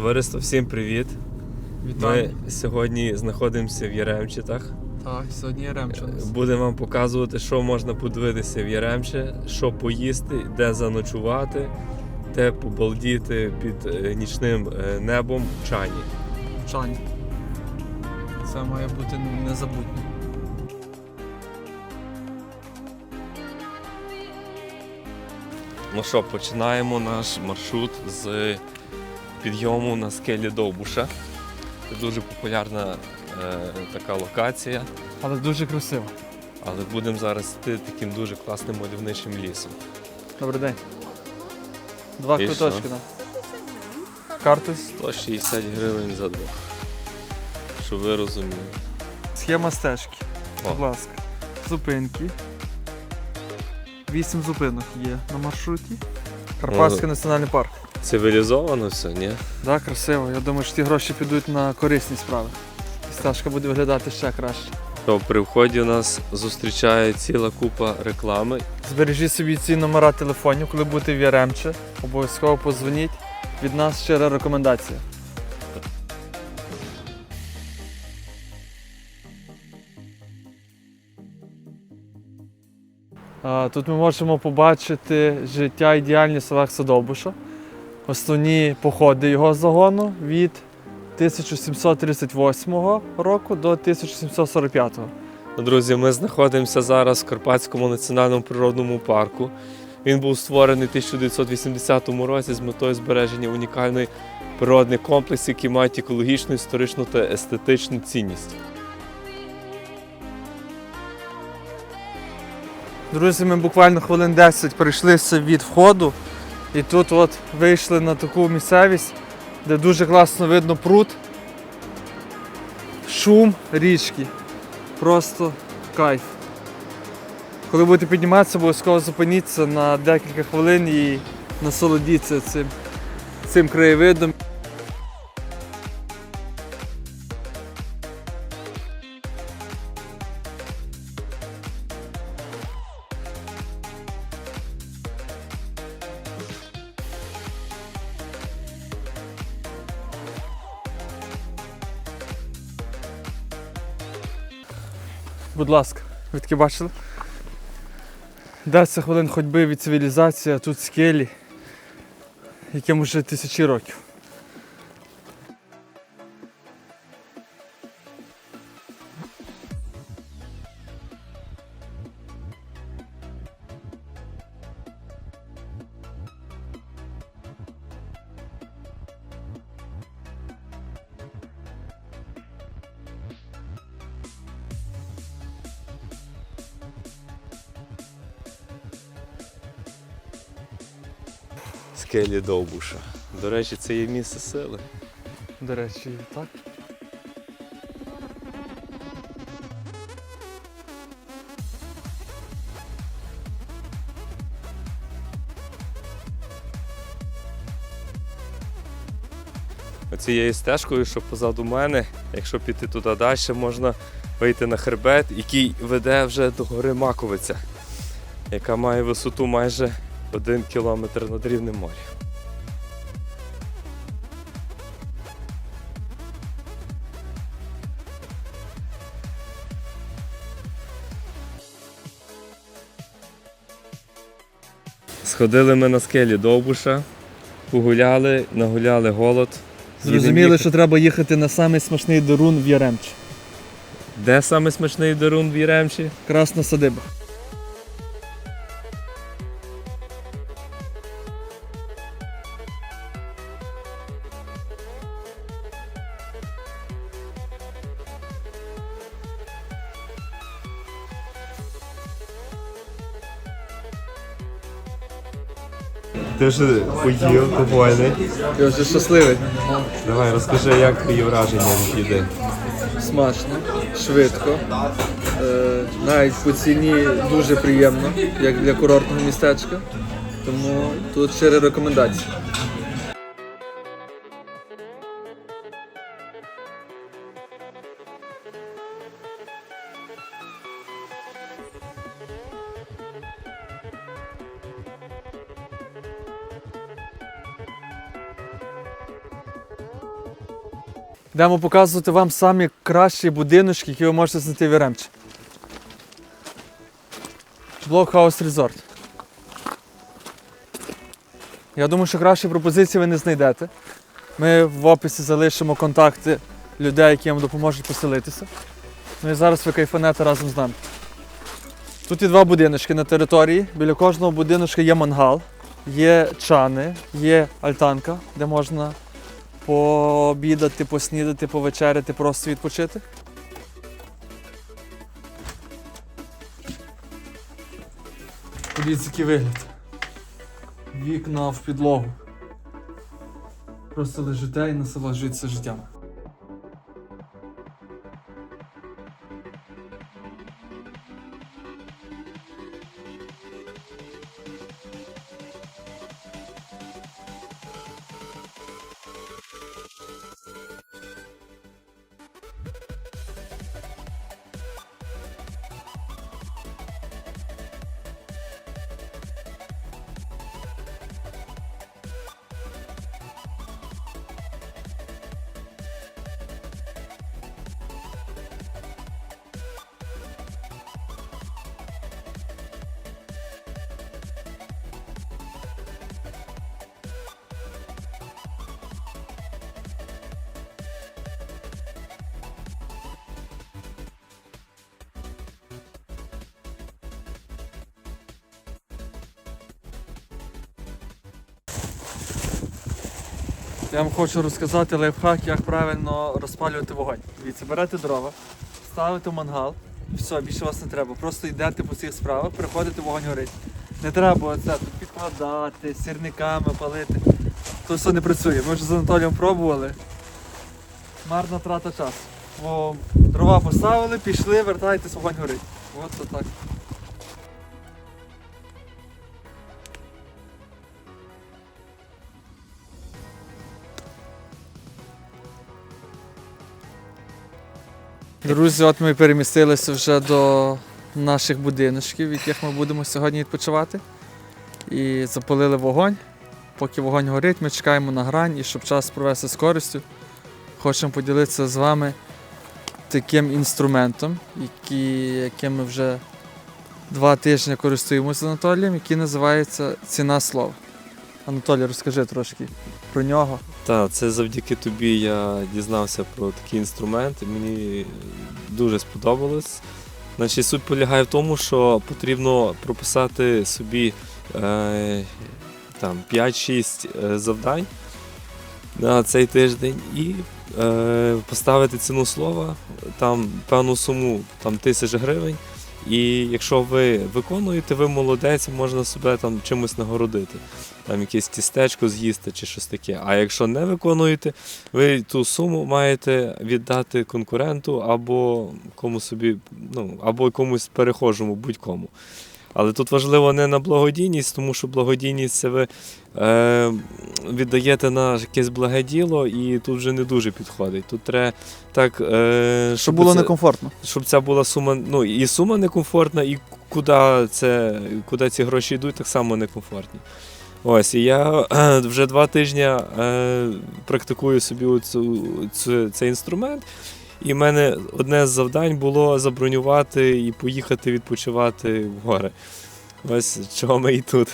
Товариство, всім привіт! Вітаю. Ми сьогодні знаходимося в Яремчитах. Так, сьогодні є ремча. у нас. Будемо вам показувати, що можна подивитися в Яремче, що поїсти, де заночувати, де побалдіти під е, нічним е, небом в чані. Чань. Це має бути незабутньо. Ну що, починаємо наш маршрут з підйому на скелі Довбуша. Це дуже популярна е, така локація, Але дуже красиво. але будемо зараз йти таким дуже класним мальовничим лісом. Добрий день. Два І квиточки що? на. Карту. 160 гривень за двох. Щоб ви розуміли. Схема стежки. О. Будь ласка. Зупинки. Вісім зупинок є на маршруті. Карпатський національний парк. Цивілізовано все, ні? Так, красиво. Я думаю, що ті гроші підуть на корисні справи. І стежка буде виглядати ще краще. То при вході нас зустрічає ціла купа реклами. Збережіть собі ці номера телефонів, коли будете в Яремче. Обов'язково позвоніть. Від нас щира рекомендація. Тут ми можемо побачити життя і діяльність Олекса Довбуша. Основні походи його загону від 1738 року до 1745. Ну, Друзі, ми знаходимося зараз в Карпатському національному природному парку. Він був створений у 1980 році з метою збереження унікальної природних комплексів, які мають екологічну, історичну та естетичну цінність. Друзі, ми буквально хвилин 10 прийшлися від входу. І тут от вийшли на таку місцевість, де дуже класно видно пруд, шум річки. Просто кайф. Коли будете підніматися, обов'язково зупиніться на декілька хвилин і насолодіться цим, цим краєвидом. Таки бачили? 10 хвилин ходьби від цивілізації, а тут скелі, яким уже тисячі років. Скелі Довбуша. До речі, це є місце сили. До речі, так. Оцією стежкою, що позаду мене, якщо піти туди далі, можна вийти на хребет, який веде вже до гори Маковиця, яка має висоту майже один кілометр над рівнем моря. Сходили ми на скелі Довбуша, погуляли, нагуляли голод. Зрозуміли, що треба їхати на самий смачний дорун в Яремчі. Де саме смачний дарун в Яремчі? Красна садиба. Ти вже поїв, довольний. Я вже щасливий. Давай розкажи, як твої враження від їди. Смачно, швидко. Е, навіть по ціні дуже приємно, як для курортного містечка. Тому тут щирі рекомендація. Йдемо показувати вам самі кращі будиночки, які ви можете знайти в Яремчі. Блокхаус Resort. Я думаю, що кращі пропозиції ви не знайдете. Ми в описі залишимо контакти людей, які вам допоможуть поселитися. Ну і зараз ви кайфанете разом з нами. Тут є два будиночки на території. Біля кожного будиночка є мангал, є чани, є альтанка, де можна пообідати, поснідати, повечеряти, просто відпочити. Подивіться, який вигляд. Вікна в підлогу. Просто лежите і насолоджуєтеся життям. Я вам хочу розказати лайфхак, як правильно розпалювати вогонь. Дивіться, берете дрова, ставите мангал, все, більше вас не треба. Просто йдете по цих справах, приходите, вогонь горить. Не треба тут підкладати, сірниками палити. То все не працює. Ми вже з Анатолієм пробували. Марна трата часу. Бо дрова поставили, пішли, вертаєтесь, вогонь горить. От так. Друзі, от ми перемістилися вже до наших будиночків, в яких ми будемо сьогодні відпочивати. І запалили вогонь. Поки вогонь горить, ми чекаємо на грань і щоб час провести з користю. Хочемо поділитися з вами таким інструментом, який, яким ми вже два тижні користуємося з Анатолієм, який називається Ціна слова. Анатолій, розкажи трошки про нього. Так, це завдяки тобі я дізнався про такий інструмент. і Мені дуже сподобалось. Значить, суть полягає в тому, що потрібно прописати собі е, там 5-6 е, завдань на цей тиждень і е, поставити ціну слова, там певну суму там, тисяч гривень. І якщо ви виконуєте, ви молодець, можна себе там чимось нагородити. Там якесь тістечко з'їсти чи щось таке. А якщо не виконуєте, ви ту суму маєте віддати конкуренту або кому собі, ну, або комусь перехожому, будь-кому. Але тут важливо не на благодійність, тому що благодійність це ви е, віддаєте на якесь благе діло, і тут вже не дуже підходить. Тут треба так, е, Щоб було це- некомфортно. щоб ця була сума, ну і сума некомфортна, і куди, це, куди ці гроші йдуть, так само некомфортні. Ось, і я е, вже два тижні е, практикую собі оцю, цю, цей інструмент. І в мене одне з завдань було забронювати і поїхати відпочивати в гори. Ось чого ми і тут.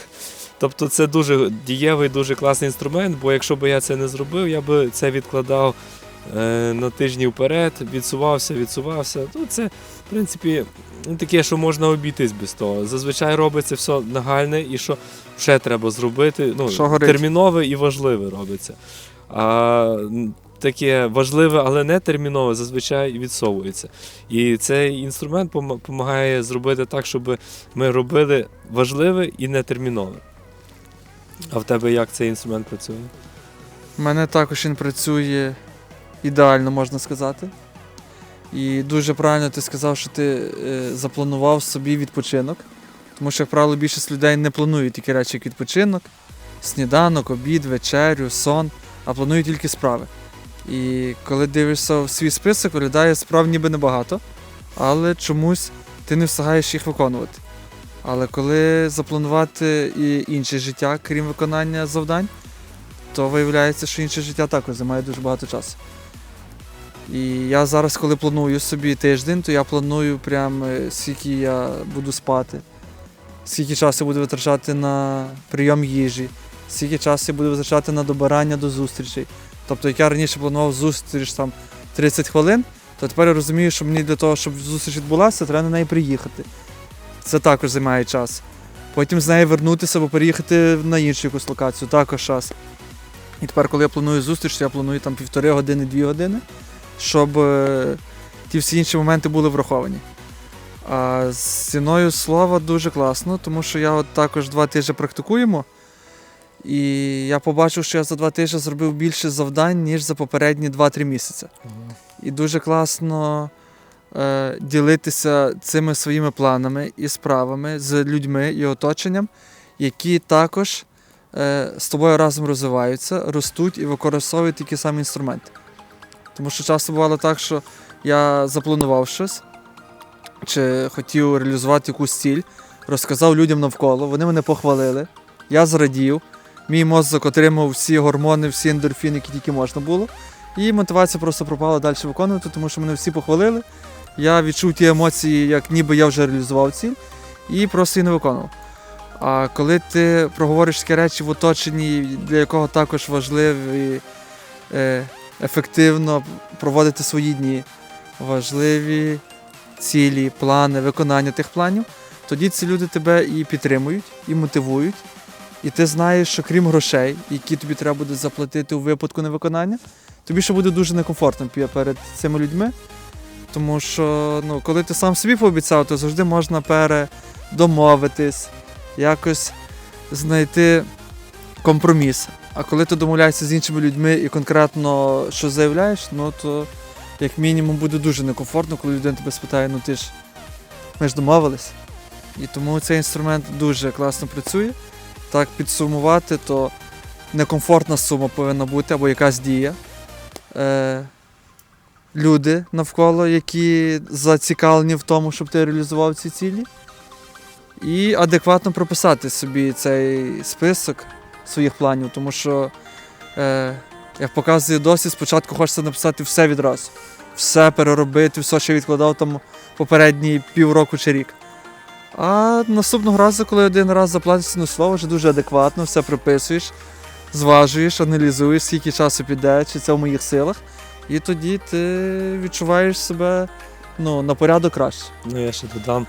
Тобто це дуже дієвий, дуже класний інструмент, бо якщо б я це не зробив, я би це відкладав е, на тижні вперед, відсувався, відсувався. Ну, це, в принципі, таке, що можна обійтись без того. Зазвичай робиться все нагальне і що ще треба зробити. Ну, Що горить. термінове і важливе робиться. А таке важливе, але не термінове, зазвичай відсовується. І цей інструмент допомагає зробити так, щоб ми робили важливе і не термінове. А в тебе як цей інструмент працює? У мене також він працює ідеально, можна сказати. І дуже правильно ти сказав, що ти е, запланував собі відпочинок. Тому що, як правило, більшість людей не планують такі речі, як відпочинок, сніданок, обід, вечерю, сон, а планують тільки справи. І коли дивишся в свій список, виглядає справ ніби небагато, але чомусь ти не встигаєш їх виконувати. Але коли запланувати і інше життя, крім виконання завдань, то виявляється, що інше життя також займає дуже багато часу. І я зараз, коли планую собі тиждень, то я планую прям е, скільки я буду спати, скільки часу буду витрачати на прийом їжі, скільки часу я буду витрачати на добирання до зустрічей. Тобто, як я раніше планував зустріч там 30 хвилин, то тепер я розумію, що мені для того, щоб зустріч відбулася, треба на неї приїхати. Це також займає час. Потім з неї вернутися або переїхати на іншу якусь локацію, також час. І тепер, коли я планую зустріч, я планую там півтори години, дві години, щоб е, ті всі інші моменти були враховані. А з ціною слова дуже класно, тому що я от також два тижні практикуємо. І я побачив, що я за два тижні зробив більше завдань, ніж за попередні 2-3 місяці. І дуже класно е, ділитися цими своїми планами і справами з людьми і оточенням, які також е, з тобою разом розвиваються, ростуть і використовують такі самі інструменти. Тому що часто бувало так, що я запланував щось, чи хотів реалізувати якусь ціль, розказав людям навколо, вони мене похвалили, я зрадів, мій мозок отримав всі гормони, всі ендорфіни, які тільки можна було. І мотивація просто пропала далі виконувати, тому що мене всі похвалили. Я відчув ті емоції, як ніби я вже реалізував ціль, і просто її не виконував. А коли ти проговориш такі речі в оточенні, для якого також важливі е, ефективно проводити свої дні, важливі цілі, плани, виконання тих планів, тоді ці люди тебе і підтримують, і мотивують. І ти знаєш, що крім грошей, які тобі треба буде заплатити у випадку невиконання, тобі ще буде дуже некомфортно перед цими людьми. Тому що ну, коли ти сам собі пообіцяв, то завжди можна передомовитись, якось знайти компроміс. А коли ти домовляєшся з іншими людьми і конкретно що заявляєш, ну то як мінімум буде дуже некомфортно, коли людина тебе спитає, ну ти ж ми ж домовились. І тому цей інструмент дуже класно працює. Так підсумувати, то некомфортна сума повинна бути або якась дія. Е, люди навколо, які зацікавлені в тому, щоб ти реалізував ці цілі. І адекватно прописати собі цей список своїх планів, тому що, е, як показує досвід, спочатку хочеться написати все відразу. Все переробити, все, що відкладав там попередні півроку чи рік. А наступного разу, коли один раз заплатиш на слово, вже дуже адекватно, все приписуєш, зважуєш, аналізуєш, скільки часу піде, чи це в моїх силах. І тоді ти відчуваєш себе ну, на порядок краще. Ну, я ще додам,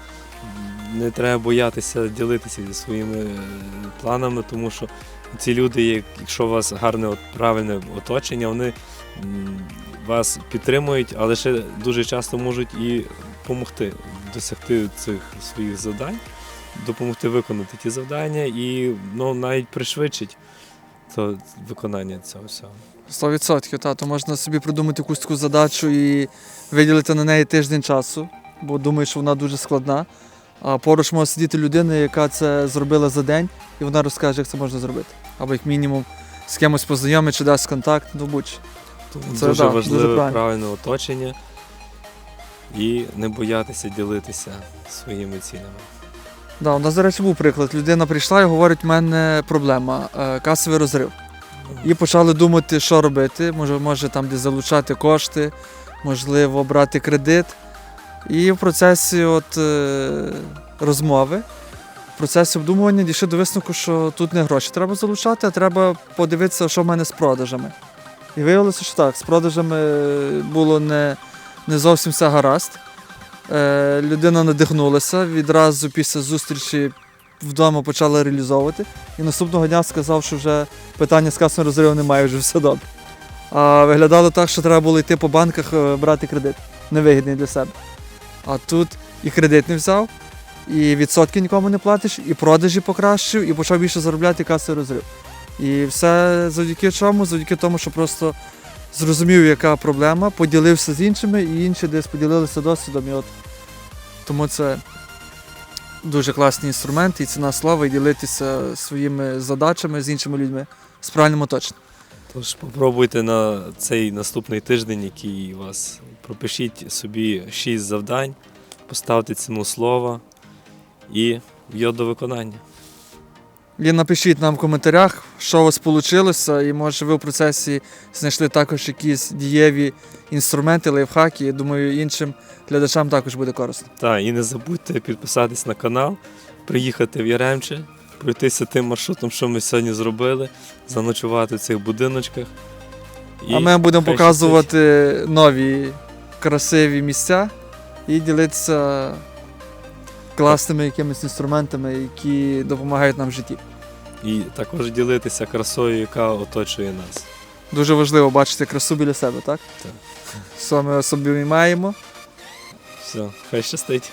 не треба боятися ділитися зі своїми е, планами, тому що ці люди, як- якщо у вас гарне правильне оточення, вони вас підтримують, але ще дуже часто можуть і допомогти досягти цих своїх завдань, допомогти виконати ті завдання і ну, навіть пришвидшить то виконання цього всього. 100%, та, то можна собі придумати якусь таку задачу і виділити на неї тиждень часу, бо думаю, що вона дуже складна. А поруч може сидіти людина, яка це зробила за день, і вона розкаже, як це можна зробити. Або як мінімум з кимось познайомить чи дасть контакт, ну будь-що. Це дуже да, важливе дуже правильне оточення і не боятися ділитися своїми цілями. Да, у нас, речі, був приклад. Людина прийшла і говорить, у мене проблема, е, касовий розрив. І почали думати, що робити. Може, може там десь залучати кошти, можливо, брати кредит. І в процесі от, е, розмови, в процесі обдумування дійшли до висновку, що тут не гроші треба залучати, а треба подивитися, що в мене з продажами. І виявилося, що так, з продажами було не, не зовсім все гаразд. Е, людина надихнулася, відразу після зустрічі вдома почала реалізовувати. І наступного дня сказав, що вже питання з касовим розривом немає, вже все добре. А виглядало так, що треба було йти по банках е, брати кредит, невигідний для себе. А тут і кредит не взяв, і відсотки нікому не платиш, і продажі покращив, і почав більше заробляти касовий розрив. І все завдяки чому? Завдяки тому, що просто зрозумів, яка проблема, поділився з іншими, і інші десь поділилися досвідом. І от тому це дуже класний інструмент, і ціна слава, і ділитися своїми задачами з іншими людьми з правильним оточенням. Тож попробуйте на цей наступний тиждень, який у вас пропишіть собі шість завдань, поставте ціну слова і до виконання. І напишіть нам в коментарях, що у вас вийшло, і може ви в процесі знайшли також якісь дієві інструменти, лайфхаки. Я думаю, іншим глядачам також буде корисно. Так, і не забудьте підписатись на канал, приїхати в Яремче, пройтися тим маршрутом, що ми сьогодні зробили, заночувати в цих будиночках. І а ми будемо показувати нові красиві місця і ділитися класними якимись інструментами, які допомагають нам в житті. І також ділитися красою, яка оточує нас. Дуже важливо бачити красу біля себе, так? Так. Що ми собі маємо. Все, хай щастить.